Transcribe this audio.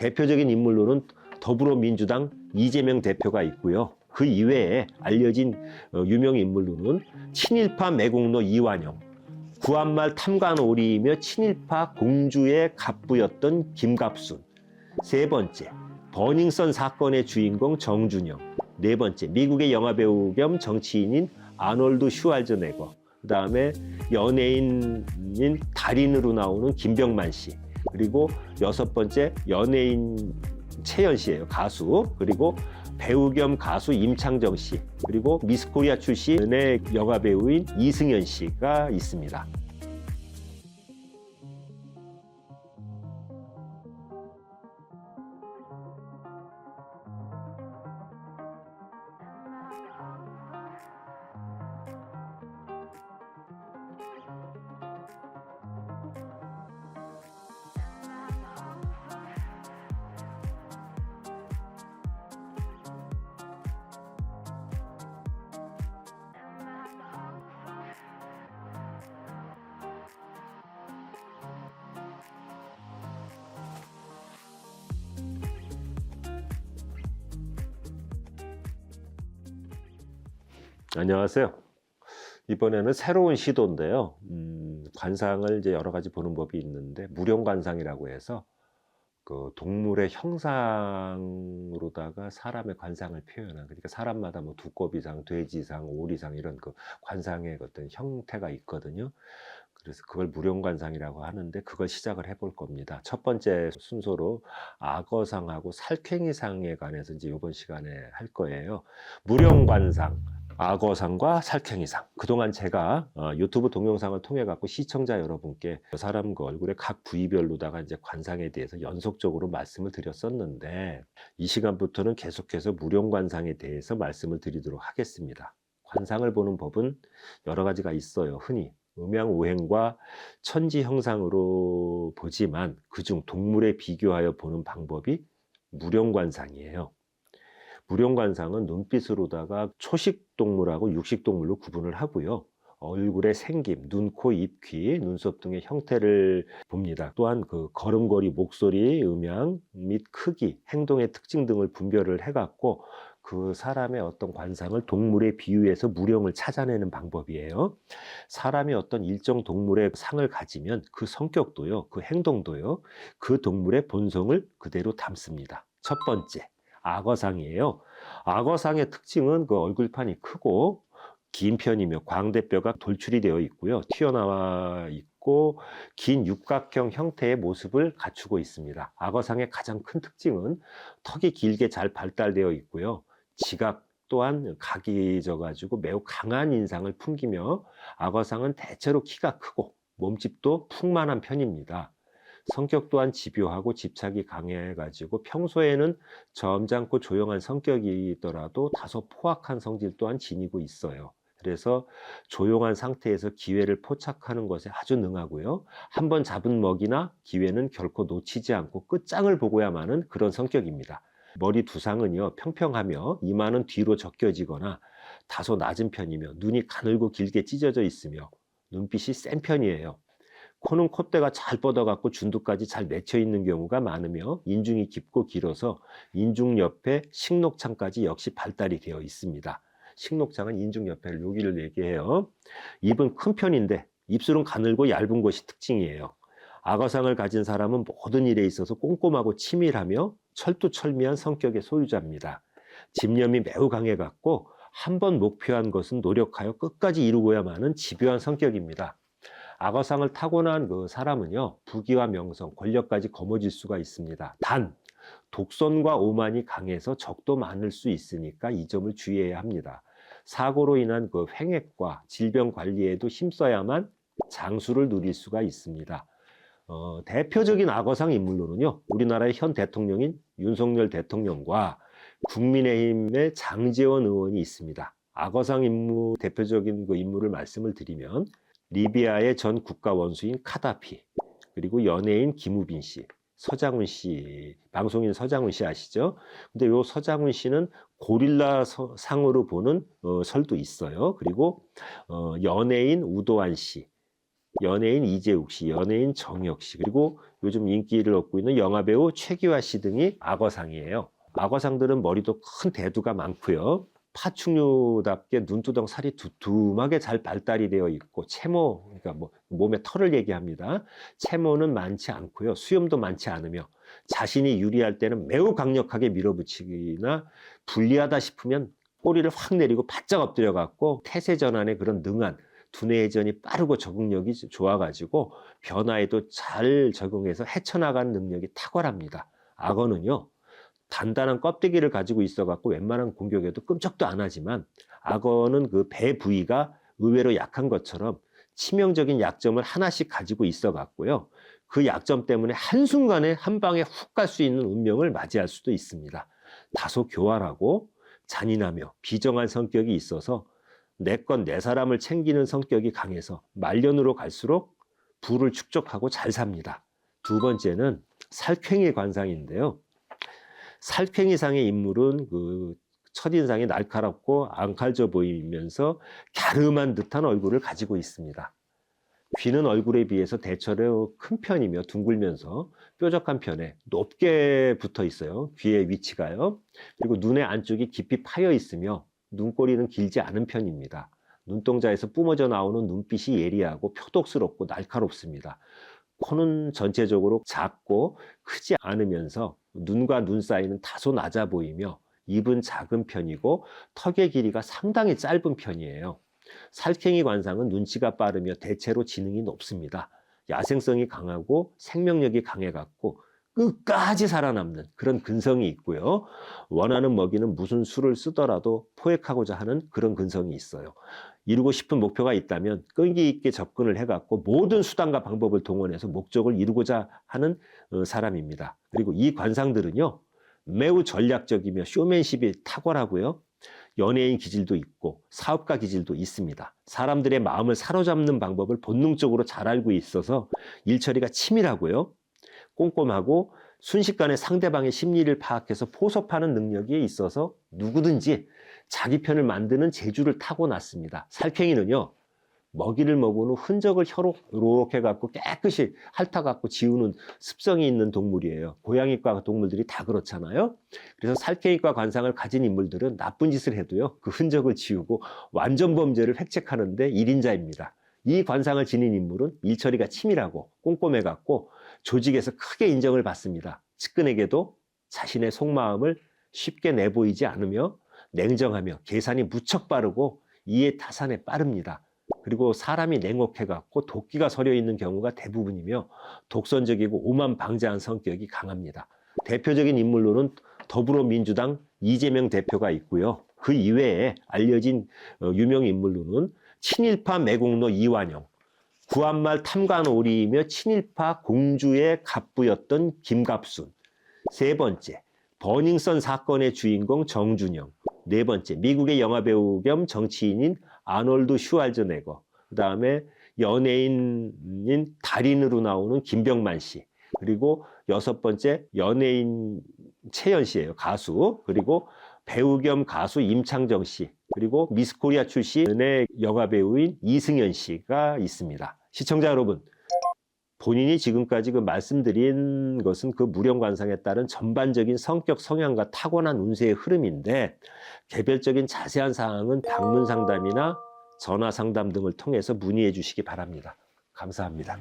대표적인 인물로는 더불어민주당 이재명 대표가 있고요. 그 이외에 알려진 어, 유명 인물로는 친일파 매국노 이완영, 구한말 탐관오리이며 친일파 공주의 갑부였던 김갑순, 세 번째 버닝썬 사건의 주인공 정준영, 네 번째 미국의 영화배우 겸 정치인인 아놀드 슈왈즈네거, 그 다음에 연예인인 달인으로 나오는 김병만 씨, 그리고 여섯 번째 연예인 채연 씨예요 가수 그리고 배우 겸 가수 임창정 씨 그리고 미스코리아 출신의 영화 배우인 이승현 씨가 있습니다. 안녕하세요. 이번에는 새로운 시도인데요. 음, 관상을 이제 여러 가지 보는 법이 있는데 무령 관상이라고 해서 그 동물의 형상으로다가 사람의 관상을 표현한 그러니까 사람마다 뭐 두꺼비상, 돼지상, 오리상 이런 그 관상의 어떤 형태가 있거든요. 그래서 그걸 무령관상이라고 하는데 그걸 시작을 해볼 겁니다. 첫 번째 순서로 악어상하고 살쾡이상에 관해서 이제 이번 시간에 할 거예요. 무령관상, 악어상과 살쾡이상. 그동안 제가 어, 유튜브 동영상을 통해 갖고 시청자 여러분께 그 사람 그 얼굴의 각 부위별로다가 이제 관상에 대해서 연속적으로 말씀을 드렸었는데 이 시간부터는 계속해서 무령 관상에 대해서 말씀을 드리도록 하겠습니다. 관상을 보는 법은 여러 가지가 있어요. 흔히 음양오행과 천지 형상으로 보지만 그중 동물에 비교하여 보는 방법이 무령관상이에요. 무령관상은 눈빛으로다가 초식 동물하고 육식 동물로 구분을 하고요. 얼굴의 생김, 눈, 코, 입, 귀, 눈썹 등의 형태를 봅니다. 또한 그 걸음걸이, 목소리, 음양 및 크기, 행동의 특징 등을 분별을 해갖고 그 사람의 어떤 관상을 동물에 비유해서 무령을 찾아내는 방법이에요. 사람이 어떤 일정 동물의 상을 가지면 그 성격도요, 그 행동도요, 그 동물의 본성을 그대로 담습니다. 첫 번째, 악어상이에요. 악어상의 특징은 그 얼굴판이 크고 긴 편이며 광대뼈가 돌출이 되어 있고요. 튀어나와 있고 긴 육각형 형태의 모습을 갖추고 있습니다. 악어상의 가장 큰 특징은 턱이 길게 잘 발달되어 있고요. 지각 또한 각이 져가지고 매우 강한 인상을 풍기며 악어상은 대체로 키가 크고 몸집도 풍만한 편입니다. 성격 또한 집요하고 집착이 강해가지고 평소에는 점잖고 조용한 성격이더라도 다소 포악한 성질 또한 지니고 있어요. 그래서 조용한 상태에서 기회를 포착하는 것에 아주 능하고요. 한번 잡은 먹이나 기회는 결코 놓치지 않고 끝장을 보고야 마는 그런 성격입니다. 머리 두상은요 평평하며 이마는 뒤로 적혀지거나 다소 낮은 편이며 눈이 가늘고 길게 찢어져 있으며 눈빛이 센 편이에요. 코는 콧대가 잘 뻗어갖고 준두까지 잘 맺혀 있는 경우가 많으며 인중이 깊고 길어서 인중 옆에 식록창까지 역시 발달이 되어 있습니다. 식록창은 인중 옆에를 여기를 얘기해요. 입은 큰 편인데 입술은 가늘고 얇은 것이 특징이에요. 악어상을 가진 사람은 모든 일에 있어서 꼼꼼하고 치밀하며 철두철미한 성격의 소유자입니다. 집념이 매우 강해갖고 한 번 목표한 것은 노력하여 끝까지 이루고야만은 집요한 성격입니다. 악어상을 타고난 그 사람은요, 부귀와 명성, 권력까지 거머쥘 수가 있습니다. 단, 독선과 오만이 강해서 적도 많을 수 있으니까 이 점을 주의해야 합니다. 사고로 인한 그 횡액과 질병 관리에도 힘써야만 장수를 누릴 수가 있습니다. 어, 대표적인 악어상 인물로는요, 우리나라의 현 대통령인 윤석열 대통령과 국민의힘의 장재원 의원이 있습니다. 악어상 인물, 대표적인 그 인물을 말씀을 드리면, 리비아의 전 국가 원수인 카다피, 그리고 연예인 김우빈 씨, 서장훈 씨, 방송인 서장훈 씨 아시죠? 근데 요 서장훈 씨는 고릴라 서- 상으로 보는 어, 설도 있어요. 그리고 어, 연예인 우도환 씨, 연예인 이재욱 씨, 연예인 정혁 씨, 그리고 요즘 인기를 얻고 있는 영화배우 최기화 씨 등이 악어상이에요. 악어상들은 머리도 큰 대두가 많고요. 파충류답게 눈두덩 살이 두툼하게 잘 발달이 되어 있고 채모, 그러니까 뭐 몸에 털을 얘기합니다. 채모는 많지 않고요. 수염도 많지 않으며 자신이 유리할 때는 매우 강력하게 밀어붙이기나 불리하다 싶으면 꼬리를 확 내리고 바짝 엎드려 갖고 태세 전환에 그런 능한 두뇌 회전이 빠르고 적응력이 좋아가지고 변화에도 잘 적응해서 헤쳐나가는 능력이 탁월합니다. 악어는요, 단단한 껍데기를 가지고 있어갖고 웬만한 공격에도 끔찍도 안 하지만 악어는 그 배 부위가 의외로 약한 것처럼 치명적인 약점을 하나씩 가지고 있어갖고요. 그 약점 때문에 한순간에 한 방에 훅 갈 수 있는 운명을 맞이할 수도 있습니다. 다소 교활하고 잔인하며 비정한 성격이 있어서 내 건 내 사람을 챙기는 성격이 강해서 말년으로 갈수록 부를 축적하고 잘 삽니다. 두 번째는 살쾡이 관상인데요. 살쾡 이상의 인물은 그 첫인상이 날카롭고 앙칼져 보이면서 갸름한 듯한 얼굴을 가지고 있습니다. 귀는 얼굴에 비해서 대체로 큰 편이며 둥글면서 뾰족한 편에 높게 붙어 있어요. 귀의 위치가요. 그리고 눈의 안쪽이 깊이 파여 있으며 눈꼬리는 길지 않은 편입니다. 눈동자에서 뿜어져 나오는 눈빛이 예리하고 표독스럽고 날카롭습니다. 코는 전체적으로 작고 크지 않으면서 눈과 눈 사이는 다소 낮아 보이며 입은 작은 편이고 턱의 길이가 상당히 짧은 편이에요. 살쾡이 관상은 눈치가 빠르며 대체로 지능이 높습니다. 야생성이 강하고 생명력이 강해 갖고 끝까지 살아남는 그런 근성이 있고요. 원하는 먹이는 무슨 수를 쓰더라도 포획하고자 하는 그런 근성이 있어요. 이루고 싶은 목표가 있다면 끈기 있게 접근을 해갖고 모든 수단과 방법을 동원해서 목적을 이루고자 하는 어, 사람입니다. 그리고 이 관상들은요, 매우 전략적이며 쇼맨십이 탁월하고요. 연예인 기질도 있고 사업가 기질도 있습니다. 사람들의 마음을 사로잡는 방법을 본능적으로 잘 알고 있어서 일처리가 치밀하고요. 꼼꼼하고 순식간에 상대방의 심리를 파악해서 포섭하는 능력이 있어서 누구든지 자기 편을 만드는 재주를 타고났습니다. 살쾡이는요, 먹이를 먹은 후 흔적을 혀로 이렇게 갖고 깨끗이 핥아 갖고 지우는 습성이 있는 동물이에요. 고양이과 동물들이 다 그렇잖아요. 그래서 살쾡이과 관상을 가진 인물들은 나쁜 짓을 해도요, 그 흔적을 지우고 완전 범죄를 획책하는데 일인자입니다. 이 관상을 지닌 인물은 일처리가 치밀하고 꼼꼼해 갖고 조직에서 크게 인정을 받습니다. 측근에게도 자신의 속마음을 쉽게 내보이지 않으며 냉정하며 계산이 무척 빠르고 이해 타산에 빠릅니다. 그리고 사람이 냉혹해 갖고 도끼가 서려 있는 경우가 대부분이며 독선적이고 오만 방자한 성격이 강합니다. 대표적인 인물로는 더불어민주당 이재명 대표가 있고요. 그 이외에 알려진 어, 유명 인물로는 친일파 매국노 이완영, 구한말 탐관오리이며 친일파 공주의 갑부였던 김갑순, 세 번째 버닝썬 사건의 주인공 정준영, 네 번째 미국의 영화배우 겸 정치인인 아놀드 슈왈즈네거, 그 다음에 연예인인 달인으로 나오는 김병만 씨, 그리고 여섯 번째 연예인 채연 씨예요, 가수. 그리고 배우 겸 가수 임창정 씨, 그리고 미스 코리아 출신의 영화 배우인 이승현 씨가 있습니다. 시청자 여러분, 본인이 지금까지 그 말씀드린 것은 그 무령관상에 따른 전반적인 성격 성향과 타고난 운세의 흐름인데 개별적인 자세한 사항은 방문 상담이나 전화 상담 등을 통해서 문의해 주시기 바랍니다. 감사합니다.